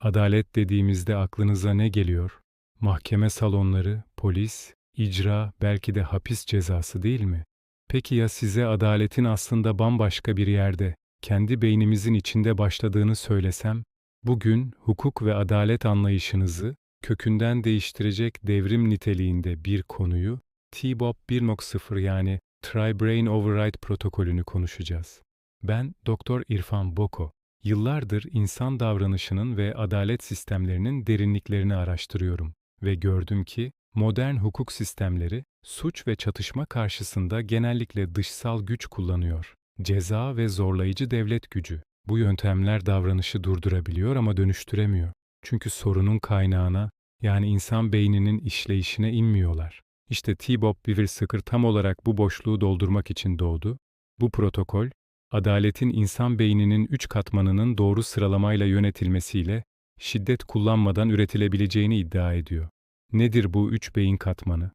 Adalet dediğimizde aklınıza ne geliyor? Mahkeme salonları, polis, icra, belki de hapis cezası değil mi? Peki ya size adaletin aslında bambaşka bir yerde, kendi beynimizin içinde başladığını söylesem? Bugün hukuk ve adalet anlayışınızı kökünden değiştirecek devrim niteliğinde bir konuyu TBOP 1.0 yani Tri-Brain Override protokolünü konuşacağız. Ben Doktor İrfan Boko. Yıllardır insan davranışının ve adalet sistemlerinin derinliklerini araştırıyorum ve gördüm ki modern hukuk sistemleri suç ve çatışma karşısında genellikle dışsal güç kullanıyor. Ceza ve zorlayıcı devlet gücü. Bu yöntemler davranışı durdurabiliyor ama dönüştüremiyor. Çünkü sorunun kaynağına yani insan beyninin işleyişine inmiyorlar. İşte T-Bob Beaver tam olarak bu boşluğu doldurmak için doğdu. Bu protokol, adaletin insan beyninin üç katmanının doğru sıralamayla yönetilmesiyle şiddet kullanmadan üretilebileceğini iddia ediyor. Nedir bu üç beyin katmanı?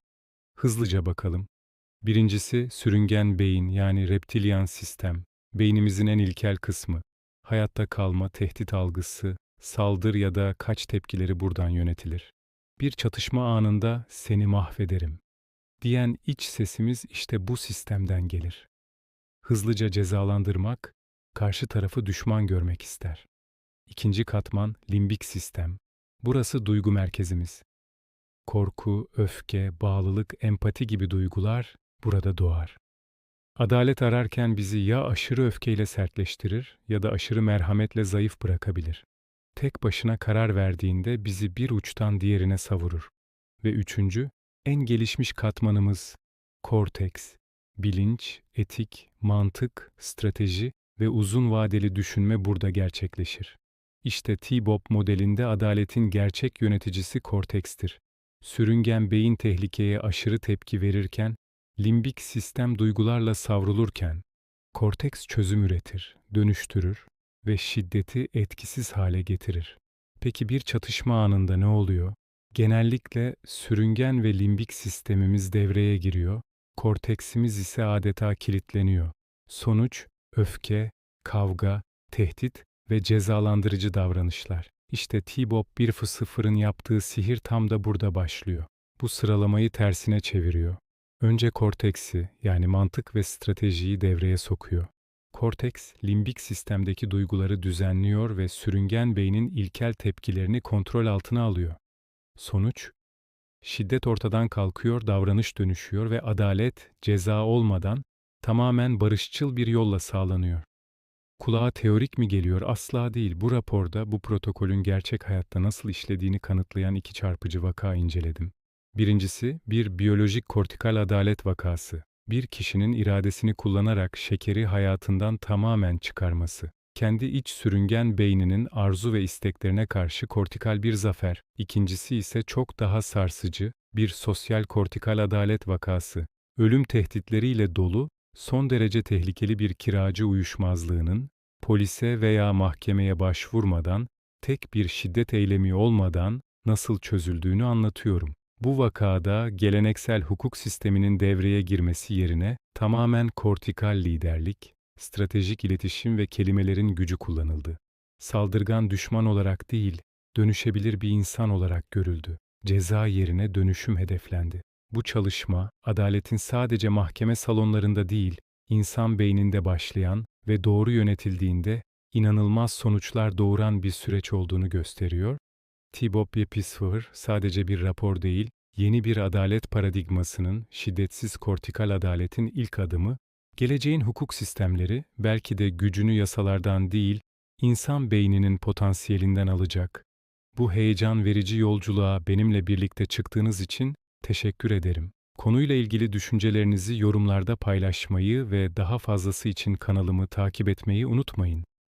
Hızlıca bakalım. Birincisi sürüngen beyin yani reptilyan sistem. Beynimizin en ilkel kısmı. Hayatta kalma, tehdit algısı, saldır ya da kaç tepkileri buradan yönetilir. Bir çatışma anında seni mahvederim diyen iç sesimiz işte bu sistemden gelir. Hızlıca cezalandırmak, karşı tarafı düşman görmek ister. İkinci katman limbik sistem. Burası duygu merkezimiz. Korku, öfke, bağlılık, empati gibi duygular burada doğar. Adalet ararken bizi ya aşırı öfkeyle sertleştirir ya da aşırı merhametle zayıf bırakabilir. Tek başına karar verdiğinde bizi bir uçtan diğerine savurur. Ve üçüncü, en gelişmiş katmanımız korteks, bilinç, etik, mantık, strateji ve uzun vadeli düşünme burada gerçekleşir. İşte T-Bob modelinde adaletin gerçek yöneticisi kortekstir. Sürüngen beyin tehlikeye aşırı tepki verirken, limbik sistem duygularla savrulurken, korteks çözüm üretir, dönüştürür ve şiddeti etkisiz hale getirir. Peki bir çatışma anında ne oluyor? Genellikle sürüngen ve limbik sistemimiz devreye giriyor, korteksimiz ise adeta kilitleniyor. Sonuç, öfke, kavga, tehdit ve cezalandırıcı davranışlar. İşte T-Bob 1.0'ın yaptığı sihir tam da burada başlıyor. Bu sıralamayı tersine çeviriyor. Önce korteksi yani mantık ve stratejiyi devreye sokuyor. Korteks, limbik sistemdeki duyguları düzenliyor ve sürüngen beynin ilkel tepkilerini kontrol altına alıyor. Sonuç, şiddet ortadan kalkıyor, davranış dönüşüyor ve adalet, ceza olmadan tamamen barışçıl bir yolla sağlanıyor. Kulağa teorik mi geliyor? Asla değil. Bu raporda bu protokolün gerçek hayatta nasıl işlediğini kanıtlayan iki çarpıcı vaka inceledim. Birincisi, bir biyolojik kortikal adalet vakası. Bir kişinin iradesini kullanarak şekeri hayatından tamamen çıkarması kendi iç sürüngen beyninin arzu ve isteklerine karşı kortikal bir zafer. İkincisi ise çok daha sarsıcı, bir sosyal kortikal adalet vakası. Ölüm tehditleriyle dolu, son derece tehlikeli bir kiracı uyuşmazlığının, polise veya mahkemeye başvurmadan, tek bir şiddet eylemi olmadan nasıl çözüldüğünü anlatıyorum. Bu vakada geleneksel hukuk sisteminin devreye girmesi yerine tamamen kortikal liderlik, stratejik iletişim ve kelimelerin gücü kullanıldı. Saldırgan düşman olarak değil, dönüşebilir bir insan olarak görüldü. Ceza yerine dönüşüm hedeflendi. Bu çalışma, adaletin sadece mahkeme salonlarında değil, insan beyninde başlayan ve doğru yönetildiğinde inanılmaz sonuçlar doğuran bir süreç olduğunu gösteriyor. T-Bob Yepisfer sadece bir rapor değil, yeni bir adalet paradigmasının, şiddetsiz kortikal adaletin ilk adımı Geleceğin hukuk sistemleri belki de gücünü yasalardan değil, insan beyninin potansiyelinden alacak. Bu heyecan verici yolculuğa benimle birlikte çıktığınız için teşekkür ederim. Konuyla ilgili düşüncelerinizi yorumlarda paylaşmayı ve daha fazlası için kanalımı takip etmeyi unutmayın.